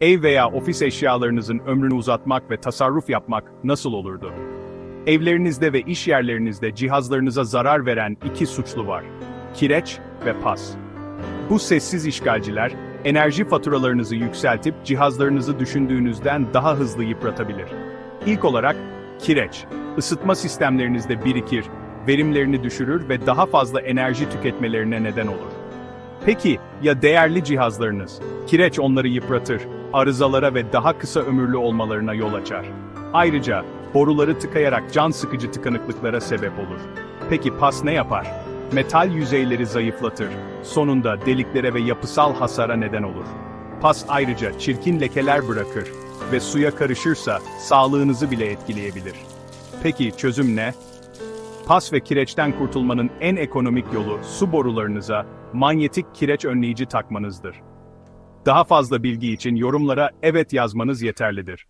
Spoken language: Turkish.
Ev veya ofis eşyalarınızın ömrünü uzatmak ve tasarruf yapmak nasıl olurdu? Evlerinizde ve iş yerlerinizde cihazlarınıza zarar veren iki suçlu var. Kireç ve pas. Bu sessiz işgalciler, enerji faturalarınızı yükseltip cihazlarınızı düşündüğünüzden daha hızlı yıpratabilir. İlk olarak, kireç. Isıtma sistemlerinizde birikir, verimlerini düşürür ve daha fazla enerji tüketmelerine neden olur. Peki ya değerli cihazlarınız? Kireç onları yıpratır, arızalara ve daha kısa ömürlü olmalarına yol açar. Ayrıca boruları tıkayarak can sıkıcı tıkanıklıklara sebep olur. Peki pas ne yapar? Metal yüzeyleri zayıflatır, sonunda deliklere ve yapısal hasara neden olur. Pas ayrıca çirkin lekeler bırakır ve suya karışırsa sağlığınızı bile etkileyebilir. Peki çözüm ne? Pas ve kireçten kurtulmanın en ekonomik yolu su borularınıza manyetik kireç önleyici takmanızdır. Daha fazla bilgi için yorumlara evet yazmanız yeterlidir.